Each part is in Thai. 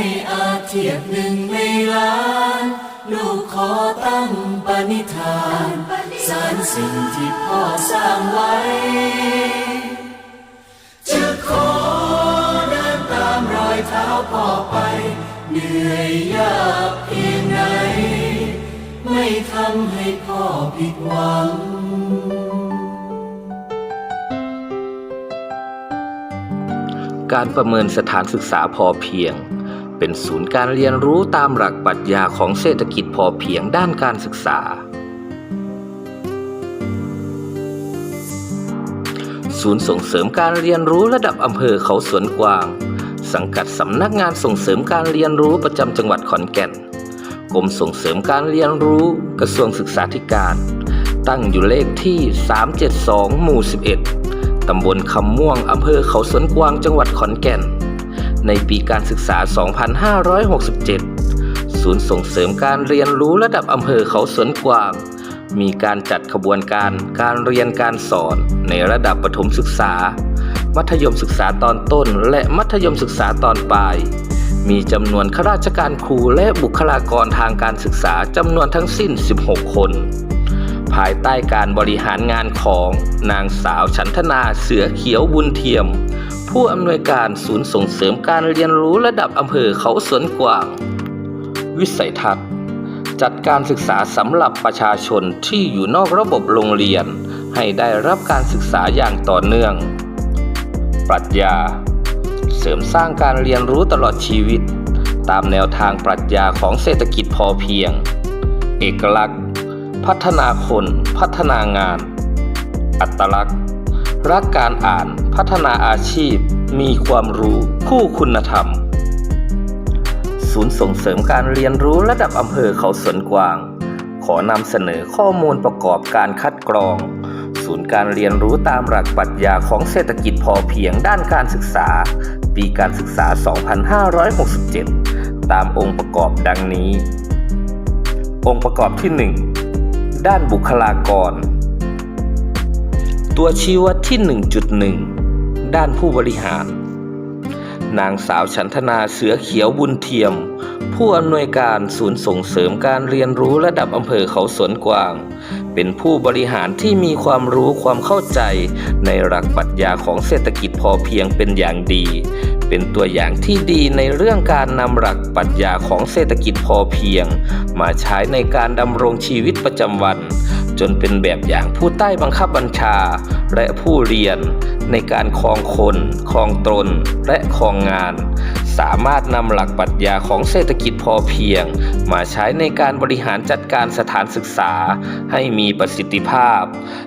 ไม่อาจเทียบหนึ่งในล้าน ลูกขอตั้งปณิธานสารสิ่งที่พ่อสร้างไว้ จะขอเดินตามรอยเท้าพ่อไป เหนื่อยยากเพียงไหน ไม่ทำให้พ่อผิดหวังการประเมินสถานศึกษาพอเพียง เป็นศูนย์การเรียนรู้ตามหลักปรัชญาของเศรษฐกิจพอเพียงด้านการศึกษา ศูนย์ส่งเสริมการเรียนรู้ระดับอำเภอเขาสวนกวาง สังกัดสำนักงานส่งเสริมการเรียนรู้ประจำจังหวัดขอนแก่น กรมส่งเสริมการเรียนรู้กระทรวงศึกษาธิการ ตั้งอยู่เลขที่ 372 หมู่ 11 ตำบลคำม่วงอำเภอเขาสวนกวางจังหวัดขอนแก่น ในปีการศึกษา 2567 ศูนย์ส่งเสริมการเรียนรู้ระดับอำเภอเขาสวนกวาง มีการจัดขบวนการการเรียนการสอนในระดับประถมศึกษา มัธยมศึกษาตอนต้น และมัธยมศึกษาตอนปลาย มีจำนวนข้าราชการครูและบุคลากรทางการศึกษาจำนวนทั้งสิ้น 16 คน ภายใต้การบริหารงานของนางสาวชันธนาเสือเขียวบุญเทียม ผู้อำนวยการศูนย์ส่งเสริมการเรียนรู้ระดับอำเภอเขาสวนกวาง วิสัยทัศน์ จัดการศึกษาสำหรับประชาชนที่อยู่นอกระบบโรงเรียน ให้ได้รับการศึกษาอย่างต่อเนื่อง ปรัชญา เสริมสร้างการเรียนรู้ตลอดชีวิต ตามแนวทางปรัชญาของเศรษฐกิจพอเพียง เอกลักษณ์ พัฒนาคนพัฒนางาน อัตลักษณ์ รักการอ่านพัฒนาอาชีพ มีความรู้คู่คุณธรรม ศูนย์ส่งเสริมการเรียนรู้ระดับอำเภอเขาสวนกวาง ขอนำเสนอข้อมูลประกอบการคัดกรอง ศูนย์การเรียนรู้ตามหลักปรัชญาของเศรษฐกิจพอเพียงด้านการศึกษา ปีการศึกษา 2567 ตามองค์ประกอบดังนี้องค์ประกอบที่1 ด้านบุคลากร ตัวชี้วัดที่ 1.1 ด้านผู้บริหาร นางสาวฉันทนาเสือเขียวบุญเทียม ผู้อำนวยการศูนย์ส่งเสริมการเรียนรู้ระดับอำเภอเขาสวนกวาง เป็นผู้บริหารที่มีความรู้ความเข้าใจ ในหลักปรัชญาของเศรษฐกิจพอเพียงเป็นอย่างดี เป็นตัวอย่างที่ดีในเรื่องการนำหลักปรัชญาของเศรษฐกิจพอเพียง มาใช้ในการดำรงชีวิตประจำวัน จนเป็นแบบอย่างผู้ใต้บังคับบัญชา และผู้เรียน ในการครองคนครองตน และครองงาน สามารถนำหลักปรัชญาของเศรษฐกิจพอเพียง มาใช้ในการบริหารจัดการสถานศึกษา ให้มีประสิทธิภาพ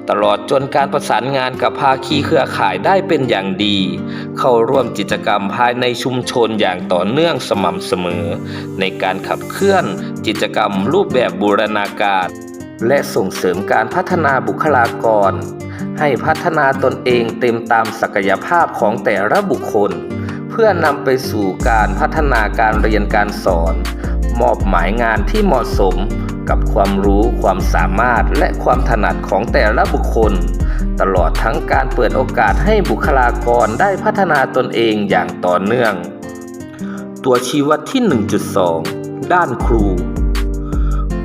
ตลอดจนการประสานงานกับภาคีเครือข่ายได้เป็นอย่างดี เข้าร่วมกิจกรรมภายในชุมชนอย่างต่อเนื่องสม่ำเสมอ ในการขับเคลื่อนกิจกรรมรูปแบบบูรณาการ และส่งเสริมการพัฒนาบุคลากร ให้พัฒนาตนเองเต็มตามศักยภาพของแต่ละบุคคล เพื่อนำไปสู่การพัฒนาการเรียนการสอน มอบหมายงานที่เหมาะสมกับความรู้ความสามารถและความถนัดของแต่ละบุคคล ตลอดทั้งการเปิดโอกาสให้บุคลากรได้พัฒนาตนเองอย่างต่อเนื่อง ตัวชี้วัดที่ 1.2 ด้านครู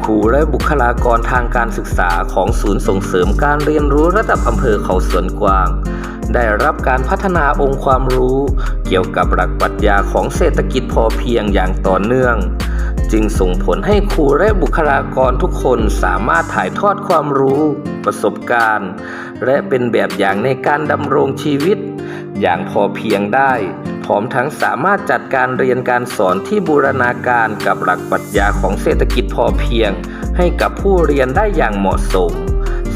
ครูและบุคลากรทางการศึกษาของศูนย์ส่งเสริมการเรียนรู้ระดับอำเภอเขาสวนกวาง ได้รับการพัฒนาองค์ความรู้ เกี่ยวกับหลักปรัชญาของเศรษฐกิจพอเพียงอย่างต่อเนื่อง จึงส่งผลให้ครูและบุคลากรทุกคนสามารถถ่ายทอดความรู้ ประสบการณ์ และเป็นแบบอย่างในการดำรงชีวิต อย่างพอเพียงได้ พร้อมทั้งสามารถจัดการเรียนการสอนที่บูรณาการกับหลักปรัชญาของเศรษฐกิจพอเพียง ให้กับผู้เรียนได้อย่างเหมาะสม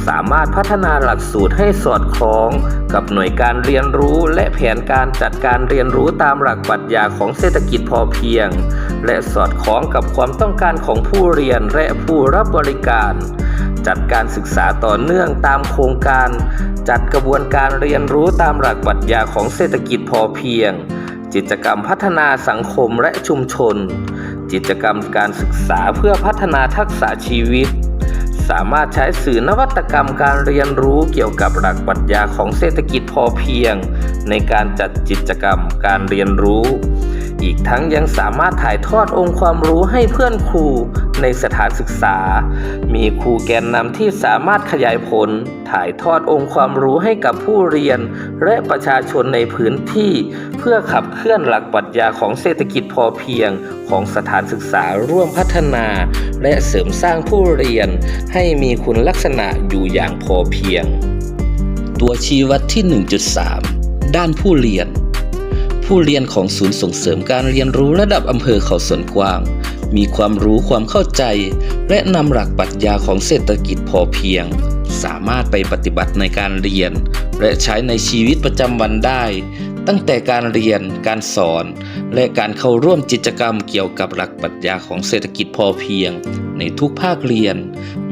สามารถพัฒนาหลักสูตรให้สอดคล้อง กับหน่วยการเรียนรู้และแผนการจัดการเรียนรู้ตามหลักปรัชญาของเศรษฐกิจพอเพียง และสอดคล้องกับความต้องการของผู้เรียนและผู้รับบริการจัดการศึกษาต่อเนื่องตามโครงการ จัดกระบวนการเรียนรู้ตามหลักปรัชญาของเศรษฐกิจพอเพียง กิจกรรมพัฒนาสังคมและชุมชน กิจกรรมการศึกษาเพื่อพัฒนาทักษะชีวิต สามารถใช้สื่อนวัตกรรมการเรียนรู้เกี่ยวกับหลักปรัชญาของเศรษฐกิจพอเพียง ในการจัดกิจกรรมการเรียนรู้ อีกทั้งยังสามารถถ่ายทอดองค์ความรู้ให้เพื่อนครูในสถานศึกษา มีครูแกนนำที่สามารถขยายผล ถ่ายทอดองค์ความรู้ให้กับผู้เรียน และประชาชนในพื้นที่ เพื่อขับเคลื่อนหลักปรัชญาของเศรษฐกิจพอเพียงของสถานศึกษาร่วมพัฒนา และเสริมสร้างผู้เรียน ให้มีคุณลักษณะอยู่อย่างพอเพียง ตัวชี้วัดที่ 1.3 ด้านผู้เรียน ผู้เรียนของศูนย์ส่งเสริมการเรียนรู้ระดับอำเภอเขาสวนกวาง มีความรู้ความเข้าใจ และนำหลักปรัชญาของเศรษฐกิจพอเพียง สามารถไปปฏิบัติในการเรียน และใช้ในชีวิตประจำวันได้ ตั้งแต่การเรียน การสอน และการเข้าร่วมกิจกรรมเกี่ยวกับหลักปรัชญาของเศรษฐกิจพอเพียง ในทุกภาคเรียน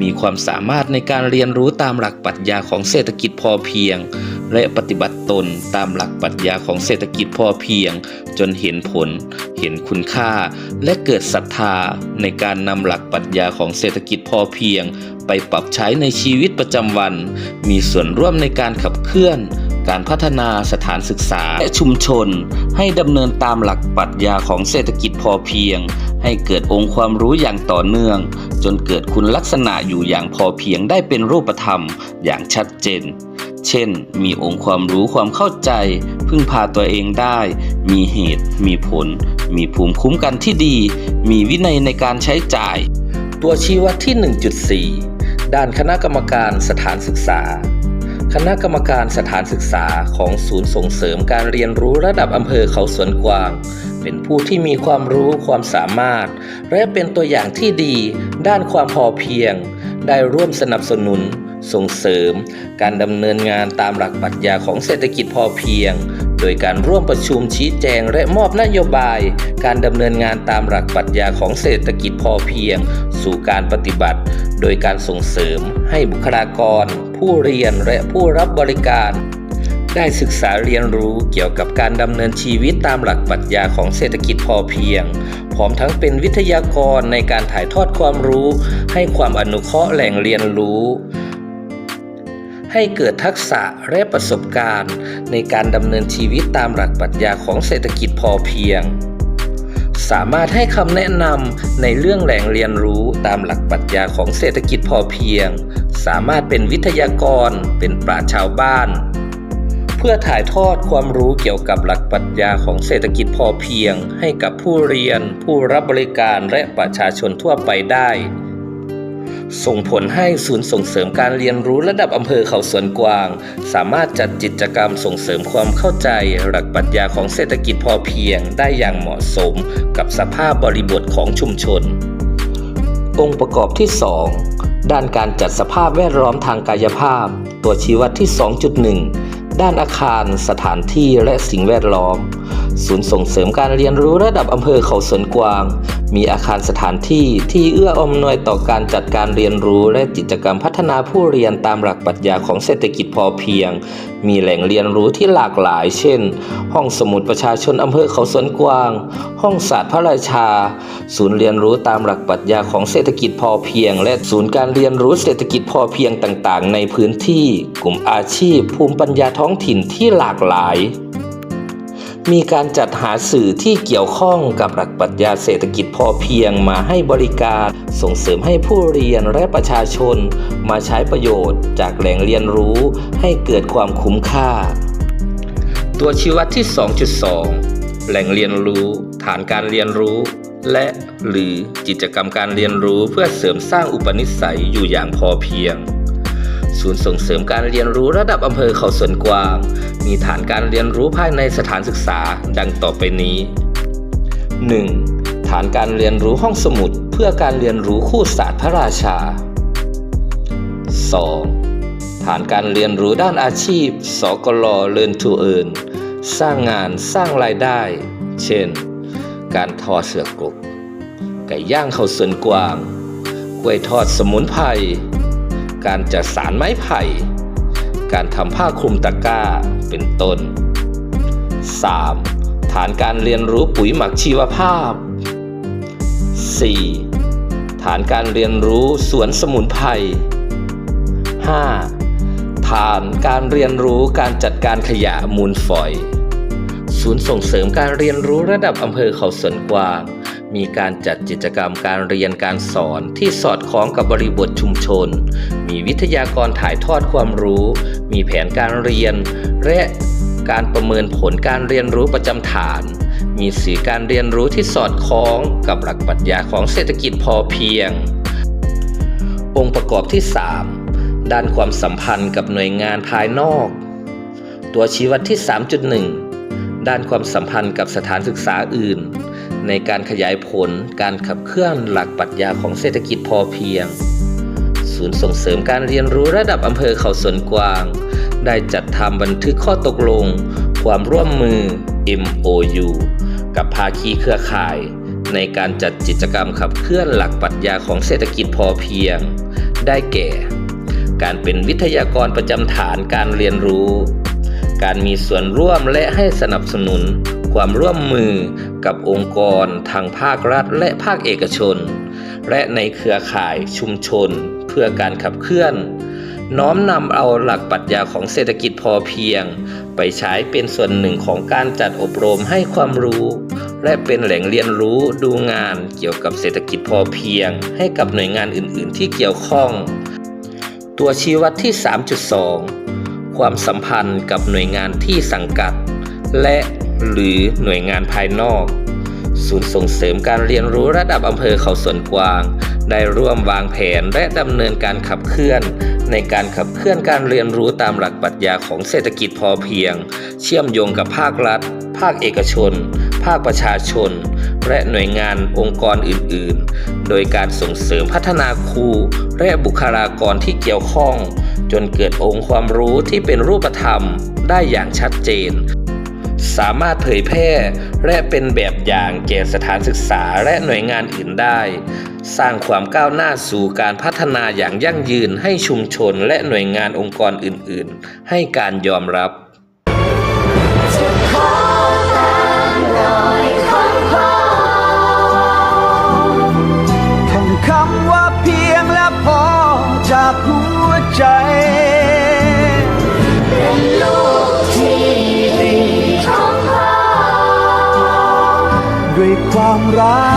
มีความสามารถในการเรียนรู้ตามหลักปรัชญาของเศรษฐกิจพอเพียง และปฏิบัติตนตามหลักปรัชญาของเศรษฐกิจพอเพียง จนเห็นผล เห็นคุณค่า และเกิดศรัทธาในการนำหลักปรัชญาของเศรษฐกิจพอเพียง ไปปรับใช้ในชีวิตประจำวัน มีส่วนร่วมในการขับเคลื่อน การพัฒนาสถานศึกษาและชุมชน ให้ดำเนินตามหลักปรัชญาของเศรษฐกิจพอเพียง ให้เกิดองค์ความรู้อย่างต่อเนื่อง จนเกิดคุณลักษณะอยู่อย่างพอเพียงได้เป็นรูปธรรมอย่างชัดเจน เช่น มีองค์ความรู้ความเข้าใจ พึ่งพาตัวเองได้ มีเหตุ มีผล มีภูมิคุ้มกันที่ดี มีวินัยในการใช้จ่าย ตัวชี้วัดที่ 1.4 ด้านคณะกรรมการสถานศึกษา คณะกรรมการสถานศึกษาของศูนย์ส่งเสริมการเรียนรู้ระดับอำเภอเขาสวนกวาง เป็นผู้ที่มีความรู้ความสามารถ และเป็นตัวอย่างที่ดี ด้านความพอเพียง ได้ร่วมสนับสนุน ส่งเสริม การดำเนินงานตามหลักปรัชญาของเศรษฐกิจพอเพียง โดยการร่วมประชุมชี้แจงและมอบนโยบาย การดำเนินงานตามหลักปรัชญาของเศรษฐกิจพอเพียง สู่การปฏิบัติ โดยการส่งเสริมให้บุคลากร ผู้เรียนและผู้รับบริการได้ศึกษาเรียนรู้เกี่ยวกับการดำเนินชีวิตตามหลักปรัชญาของเศรษฐกิจพอเพียง พร้อมทั้งเป็นวิทยากรในการถ่ายทอดความรู้ ให้ความอนุเคราะห์แหล่งเรียนรู้ ให้เกิดทักษะและประสบการณ์ ในการดำเนินชีวิตตามหลักปรัชญาของเศรษฐกิจพอเพียง สามารถให้คำแนะนำในเรื่องแหล่งเรียนรู้ตามหลักปรัชญาของเศรษฐกิจพอเพียง สามารถเป็นวิทยากร เป็นปราชชาวบ้าน เพื่อถ่ายทอดความรู้เกี่ยวกับหลักปรัชญาของเศรษฐกิจพอเพียง ให้กับผู้เรียน ผู้รับบริการและประชาชนทั่วไปได้ ส่งผลให้ศูนย์ส่งเสริมการเรียนรู้ระดับอำเภอเขาสวนกวาง สามารถจัดกิจกรรมส่งเสริมความเข้าใจ หลักปรัชญาของเศรษฐกิจพอเพียงได้อย่างเหมาะสมกับสภาพบริบทของชุมชน องค์ประกอบที่ 2 ด้านการจัดสภาพแวดล้อมทางกายภาพ ตัวชี้วัดที่ 2.1 ด้านอาคาร สถานที่และสิ่งแวดล้อม ศูนย์ส่งเสริมการเรียนรู้ระดับอำเภอเขาสวนกวาง มีอาคารสถานที่ที่เอื้ออำนวยต่อการจัดการเรียนรู้และกิจกรรมพัฒนาผู้เรียนตามหลักปรัชญาของเศรษฐกิจพอเพียง มีแหล่งเรียนรู้ที่หลากหลาย เช่น ห้องสมุดประชาชนอำเภอเขาสวนกวาง ห้องศาสตร์พระราชา ศูนย์เรียนรู้ตามหลักปรัชญาของเศรษฐกิจพอเพียง และศูนย์การเรียนรู้เศรษฐกิจพอเพียงต่าง ๆ ในพื้นที่ กลุ่มอาชีพ ภูมิปัญญาท้องถิ่นที่หลากหลาย มีการจัดหาสื่อที่เกี่ยวข้องกับหลักปรัชญาเศรษฐกิจพอเพียงมาให้บริการ ส่งเสริมให้ผู้เรียนและประชาชน มาใช้ประโยชน์จากแหล่งเรียนรู้ให้เกิดความคุ้มค่า ตัวชี้วัดที่ 2.2 แหล่งเรียนรู้ ฐานการเรียนรู้ และหรือกิจกรรมการเรียนรู้เพื่อเสริมสร้างอุปนิสัยอยู่อย่างพอเพียง ศูนย์ส่งเสริมการเรียนรู้ระดับอำเภอเขาสวนกวาง มีฐานการเรียนรู้ภายในสถานศึกษาดังต่อไปนี้ 1. ฐานการเรียนรู้ห้องสมุดเพื่อการเรียนรู้คู่ศาสตร์พระราชา 2. ฐานการเรียนรู้ด้านอาชีพ สกล Learn to Earn สร้างงานสร้างรายได้ เช่น การทอเสือกกไก่ย่างเขาสวนกวาง กล้วยทอดสมุนไพร การจัดสารไม้ไผ่ การทำผ้าคลุมตะกร้าเป็นต้น 3. ฐานการเรียนรู้ปุ๋ยหมักชีวภาพ 4. ฐานการเรียนรู้สวนสมุนไพร 5. ฐานการเรียนรู้การจัดการขยะมูลฝอย ศูนย์ส่งเสริมการเรียนรู้ระดับอำเภอเขาสวนกวาง มีการจัดกิจกรรมการเรียนการสอนที่สอดคล้องกับบริบทชุมชน มีวิทยากรถ่ายทอดความรู้ มีแผนการเรียน และการประเมินผลการเรียนรู้ประจำฐาน มีสื่อการเรียนรู้ที่สอดคล้องกับหลักปรัชญาของเศรษฐกิจพอเพียง องค์ประกอบที่ 3 ด้านความสัมพันธ์กับหน่วยงานภายนอก ตัวชี้วัดที่ 3.1 ด้านความสัมพันธ์กับสถานศึกษาอื่น ในการขยายผลการขับเคลื่อนหลักปรัชญาของเศรษฐกิจพอเพียง ศูนย์ส่งเสริมการเรียนรู้ระดับอำเภอเขาสวนกวาง ได้จัดทำบันทึกข้อตกลง ความร่วมมือ MOU กับภาคีเครือข่าย ในการจัดกิจกรรมขับเคลื่อนหลักปรัชญาของเศรษฐกิจพอเพียง ได้แก่ การเป็นวิทยากรประจำฐานการเรียนรู้ การมีส่วนร่วมและให้สนับสนุน ความร่วมมือกับองค์กรทางภาครัฐและภาคเอกชน และในเครือข่ายชุมชน เพื่อการขับเคลื่อน น้อมนำเอาหลักปรัชญาของเศรษฐกิจพอเพียง ไปใช้เป็นส่วนหนึ่งของการจัดอบรมให้ความรู้ และเป็นแหล่งเรียนรู้ดูงานเกี่ยวกับเศรษฐกิจพอเพียง ให้กับหน่วยงานอื่น ๆ ที่เกี่ยวข้อง ตัวชี้วัดที่ 3.2 ความสัมพันธ์กับหน่วยงานที่สังกัด และหรือหน่วยงานภายนอก ศูนย์ส่งเสริมการเรียนรู้ระดับอำเภอเขาสวนกวาง ได้ร่วมวางแผนและดำเนินการขับเคลื่อน ในการขับเคลื่อนการเรียนรู้ตามหลักปรัชญาของเศรษฐกิจพอเพียง เชื่อมโยงกับภาครัฐ ภาคเอกชนาคประชาชน และหน่วยงานองค์กรอื่น ๆ โดยการส่งเสริมพัฒนาครูและบุคลากรที่เกี่ยวข้อง จนเกิดองค์ความรู้ที่เป็นรูปธรรมได้อย่างชัดเจน สามารถเผยแพร่และเป็นแบบอย่างแก่สถานศึกษาและหน่วยงานอื่นได้ สร้างความก้าวหน้าสู่การพัฒนาอย่างยั่งยืนให้ชุมชนและหน่วยงานองค์กรอื่น ๆ ให้การยอมรับ รัก